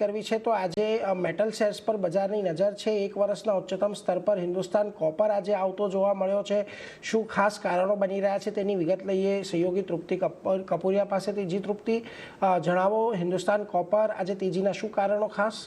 કરવી છે તો આજે મેટલ શેર્સ પર બજારની નજર છે. એક વર્ષના ઉચ્ચતમ સ્તર પર હિન્દુસ્તાન કોપર આજે આવતો જોવા મળ્યો છે. શું ખાસ કારણો બની રહ્યા છે તેની વિગત લઈએ. સહયોગી તૃપ્તિ કપ- કપૂરિયા પાસેથી જી તૃપ્તિ. જણાવો, હિન્દુસ્તાન કોપર આજે તેજીના શું કારણો ખાસ?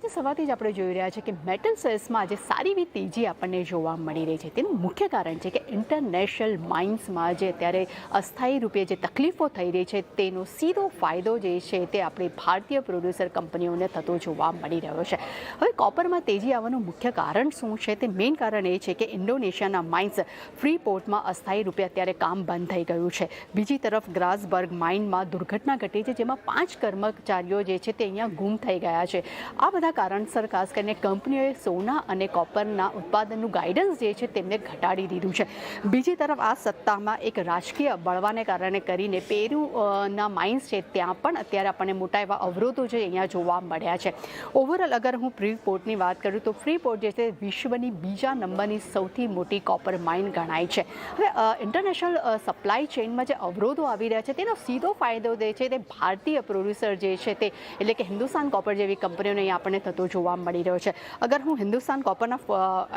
આજે સવારથી જ આપણે જોઈ રહ્યા છે કે મેટલ સેલ્સમાં આજે સારી એવી તેજી આપણને જોવા મળી રહી છે. તેનું મુખ્ય કારણ છે કે ઇન્ટરનેશનલ માઇન્સમાં જે અત્યારે અસ્થાયી રૂપે જે તકલીફો થઈ રહી છે, તેનો સીધો ફાયદો જે છે તે આપણી ભારતીય પ્રોડ્યુસર કંપનીઓને થતો જોવા મળી રહ્યો છે. હવે કોપરમાં તેજી આવવાનું મુખ્ય કારણ શું છે? તે મેઇન કારણ એ છે કે ઇન્ડોનેશિયાના માઇન્સ ફ્રી પોર્ટમાં અસ્થાયી રૂપે અત્યારે કામ બંધ થઈ ગયું છે. બીજી તરફ ગ્રાસબર્ગ માઇનમાં દુર્ઘટના ઘટી છે, જેમાં પાંચ કર્મચારીઓ જે છે તે અહીંયા ગુમ થઈ ગયા છે. આ બધા કારણસર ખાસ કરીને કંપનીઓએ સોના અને કોપરના ઉત્પાદનનું ગાઈડન્સ જે છે તેમને ઘટાડી દીધું છે. બીજી તરફ આ સત્તામાં એક રાજકીય બળવાને કારણે કરીને પેરુના માઇન્સ છે ત્યાં પણ અત્યારે આપણને મોટા એવા અવરોધો છે અહીંયા જોવા મળ્યા છે. ઓવરઓલ અગર હું ફ્રી પોર્ટની વાત કરું તો ફ્રી પોર્ટ જે છે વિશ્વની બીજા નંબરની સૌથી મોટી કોપર માઇન ગણાય છે. હવે ઇન્ટરનેશનલ સપ્લાય ચેઇનમાં જે અવરોધો આવી રહ્યા છે તેનો સીધો ફાયદો જે છે તે ભારતીય પ્રોડ્યુસર જે છે તે, એટલે કે હિન્દુસ્તાન કોપર જેવી કંપનીઓને અહીંયા આપણને થતો જોવા મળી રહ્યો છે. અગર હું હિન્દુસ્તાન કોપરના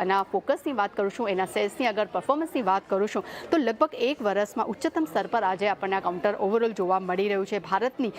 એના ફોકસની વાત કરું છું, એના સેલ્સની અગર પરફોર્મન્સની વાત કરું છું, તો લગભગ એક વર્ષમાં ઉચ્ચતમ સ્તર પર આજે આપણને આ કાઉન્ટર ઓવરઓલ જોવા મળી રહ્યું છે. ભારતની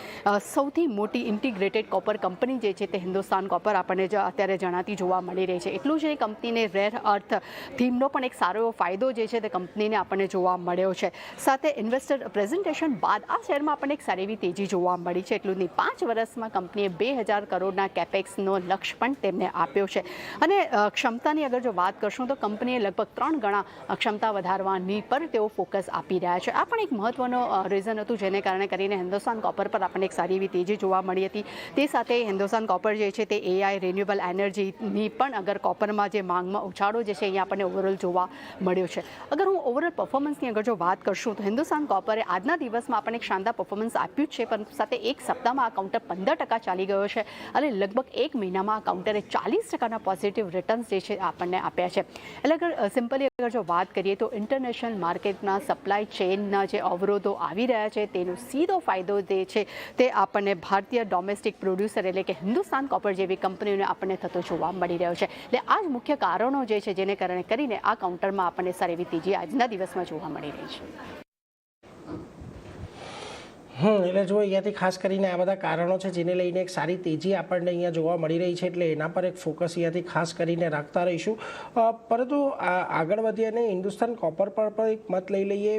સૌથી મોટી ઇન્ટિગ્રેટેડ કોપર કંપની જે છે તે હિન્દુસ્તાન કોપર આપણને અત્યારે જણાતી જોવા મળી રહી છે. એટલું જ નહીં કંપનીને રેર અર્થ થીમનો પણ એક સારો એવો ફાયદો જે છે તે કંપનીને આપણને જોવા મળ્યો છે. સાથે ઇન્વેસ્ટર પ્રેઝન્ટેશન બાદ આ શેરમાં આપણને એક સારી એવી તેજી જોવા મળી છે. એટલું જ નહીં, પાંચ વર્ષમાં કંપનીએ બે હજાર કરોડના કેપેક્સનો લક્ષ્ય પણ તેમને આપ્યો છે. અને ક્ષમતાની અગર જો વાત કરશું તો કંપનીએ લગભગ ત્રણ ગણા ક્ષમતા વધારવાની પર તેઓ ફોકસ આપી રહ્યા છે. આ પણ એક મહત્વનો રીઝન હતું જેને કારણે કરીને હિન્દુસ્તાન કોપર પર આપણને એક સારી એવી તેજી જોવા મળી હતી. તે સાથે હિન્દુસ્તાન કોપર જે છે તે એઆઈ રિન્યુએબલ એનર્જીની પણ અગર કોપરમાં જે માંગમાં ઉછાળો જે છે એ આપણને ઓવરઓલ જોવા મળ્યો છે. અગર હું ઓવરઓલ પરફોર્મન્સની અગર જો વાત કરશું તો હિન્દુસ્તાન કોપરે આજના દિવસમાં આપણને એક શાનદાર પરફોર્મન્સ આપ્યું છે પરંતુ સાથે એક સપ્તાહમાં આ કાઉન્ટર પંદર ટકા ચાલી ગયો છે અને લગભગ એક મહિનામાં કાઉન્ટરે ચાલીસ ટકાના પોઝિટિવ રિટર્ન્સ જે છે આપણને આપ્યા છે. એટલે અગર સિમ્પલી અગર જો વાત કરીએ તો ઇન્ટરનેશનલ માર્કેટના સપ્લાય ચેઇનના જે અવરોધો આવી રહ્યા છે, તેનો સીધો ફાયદો જે છે તે આપણને ભારતીય ડોમેસ્ટિક પ્રોડ્યુસર એટલે કે હિન્દુસ્તાન કોપર જેવી કંપનીઓને આપણને થતો જોવા મળી રહ્યો છે. એટલે આ જ મુખ્ય કારણો જે છે જેને કારણે કરીને આ કાઉન્ટરમાં આપણને સારી એવી તેજી આજના દિવસમાં જોવા મળી રહી છે. એટલે જો અહીંયાથી ખાસ કરીને આ બધા કારણો છે જેને લઈને એક સારી તેજી આપણને અહીંયા જોવા મળી રહી છે, એટલે એના પર એક ફોકસ અહીંયાથી ખાસ કરીને રાખતા રહીશું. પરંતુ આગળ વધીએ અને હિન્દુસ્તાન કોપર પર પણ એક મત લઈ લઈએ.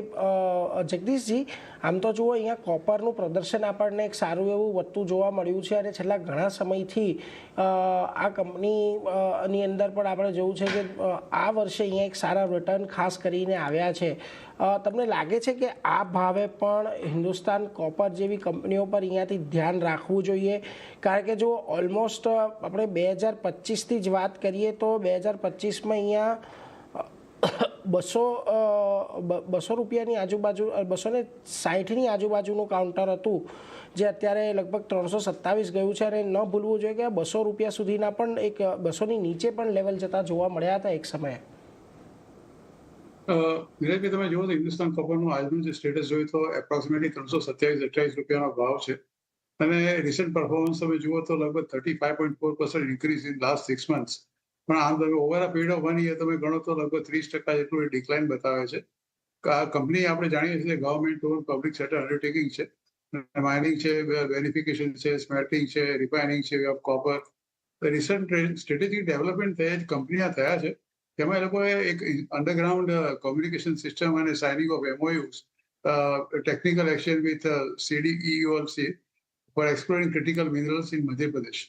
જગદીશજી, આમ તો જુઓ અહીંયા કોપરનું પ્રદર્શન આપણને એક સારું એવું વધતું જોવા મળ્યું છે અને છેલ્લા ઘણા સમયથી આ કંપની ની અંદર પણ આપણે જોયું છે કે આ વર્ષે અહીંયા એક સારા રિટર્ન ખાસ કરીને આવ્યા છે. તમને લાગે છે કે આ ભાવે પણ હિન્દુસ્તાન કોપર જેવી કંપનીઓ પર અહીંયાથી ધ્યાન રાખવું જોઈએ? કારણ કે જો ઓલમોસ્ટ આપણે બે હજાર પચીસથી જ વાત કરીએ તો બે હજાર પચીસમાં અહીંયા બસો બસો રૂપિયાની આજુબાજુ બસો ને સાહીઠની આજુબાજુનું કાઉન્ટર હતું, જે અત્યારે લગભગ ત્રણસો સત્તાવીસ ગયું છે. અને ન ભૂલવું જોઈએ કે બસો રૂપિયા સુધીના પણ એક બસોની નીચે પણ લેવલ જતા જોવા મળ્યા હતા એક સમયે. વિરાજભાઈ, તમે જુઓ તો હિન્દુસ્તાન કોપરનું આજનું જે સ્ટેટસ જોયું તો એપ્રોક્સિમેટલી ત્રણસો સત્યાવીસ, અઠ્યાવીસ રૂપિયાનો ભાવ છે. અને રિસન્ટ પરફોર્મન્સ તમે જુઓ તો લગભગ thirty five point four percent increase in last six months પણ આમ તમે over a period of one year તમે ગણો તો લગભગ ત્રીસ ટકા જેટલું ડિક્લાઇન બતાવે છે. આ કંપની આપણે જાણીએ છીએ government on public sector undertaking છે. માઇનિંગ છે વેરિફિકેશન છે સ્મેલ્ટિંગ છે રિફાઇનિંગ છે of copper recent strategic development થયા જ કંપનીના થયા છે. તેમાં એ લોકોએ એક અંડરગ્રાઉન્ડ કોમ્યુનિકેશન સિસ્ટમ અને signing of MoUs technical action with CDEOC for exploring critical minerals in Madhya Pradesh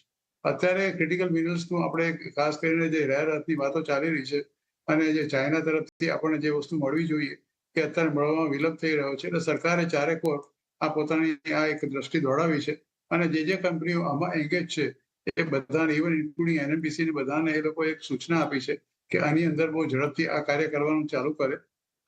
અત્યારે ક્રિટિકલ મિનરલ્સનું આપણે ખાસ કરીને જે રેર અર્થની વાતો ચાલી રહી છે અને જે ચાઇના તરફથી આપણને જે વસ્તુ મળવી જોઈએ કે અત્યારે મળવામાં વિલંબ થઈ રહ્યો છે. એટલે સરકારે ચારે કોર આ પોતાની આ એક દ્રષ્ટિ દોડાવી છે અને જે જે કંપનીઓ આમાં એંગેજ છે એ બધાને ઇવન ઇન્ક્લુડિંગ એનએમપીસી બધાને એ લોકો એક સૂચના આપી છે કે આની અંદર બહુ ઝડપથી આ કાર્ય કરવાનું ચાલુ કરે.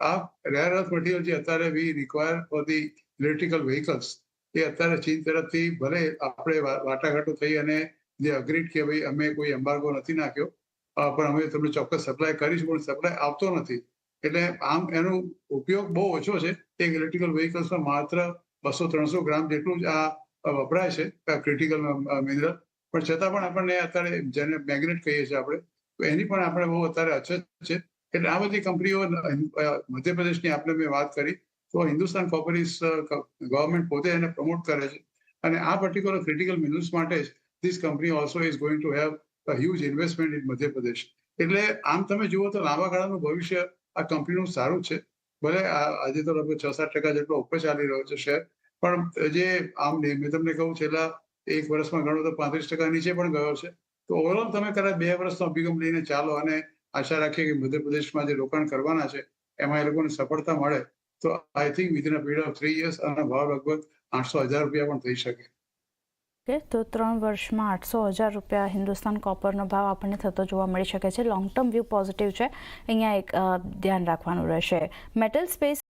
આ રેર અર્થ મટીરિયલ જે અત્યારે we require for the electrical vehicles એ અત્યારે ચીન તરફથી ભલે આપણે વાટાઘાટો થઈ અને જે અગ્રીડ કે ભાઈ અમે કોઈ એમ્બાર્ગો નથી નાખ્યો પણ અમે તમને ચોક્કસ સપ્લાય કરીશું, પણ સપ્લાય આવતો નથી. એટલે આમ એનો ઉપયોગ બહુ ઓછો છે. એક ઇલેક્ટ્રિકલ વ્હીકલ્સમાં માત્ર બસો ત્રણસો ગ્રામ જેટલું જ આ વપરાય છે ક્રિટિકલ મિનરલ પણ છતાં પણ આપણને અત્યારે જેને મેગ્નેટ કહીએ છીએ આપણે તો એની પણ આપણે બહુ અત્યારે અછત છે એટલે આ બધી કંપનીઓ મધ્યપ્રદેશની આપણે મેં વાત કરી, તો હિન્દુસ્તાન કોપરીસ ગવર્મેન્ટ પોતે એને પ્રમોટ કરે છે. અને આ પર્ટિક્યુલર ક્રિટિકલ મિનરલ્સ માટે જ this company also is going to have a huge investment in Madhya Pradesh. એટલે આમ તમે જુઓ તો લાંબા ગાળાનું ભવિષ્ય આ કંપનીનું સારું છે. ભલે આજે તો લગભગ છ સાત ટકા જેટલો ઉપર ચાલી રહ્યો છે શેર પણ જે આમ મેં તમને કહું, છેલ્લા એક વર્ષમાં ગણો તો પાંત્રીસ ટકા નીચે પણ ગયો છે. તો ઓવરઓલ તમે કદાચ બે વર્ષનો અભિગમ લઈને ચાલો અને આશા રાખીએ કે મધ્યપ્રદેશમાં જે રોકાણ કરવાના છે, એમાં એ લોકોને સફળતા મળે, તો I think within a period of three years આનો ભાવ લગભગ આઠસો હજાર રૂપિયા પણ થઈ શકે. તો ત્રણ વર્ષમાં આઠસો હજાર રૂપિયા હિન્દુસ્તાન કોપરનો ભાવ આપણને થતો જોવા મળી શકે છે. લોંગ ટર્મ વ્યૂ પોઝિટિવ છે. અહીંયા એક ધ્યાન રાખવાનું રહેશે. Metal space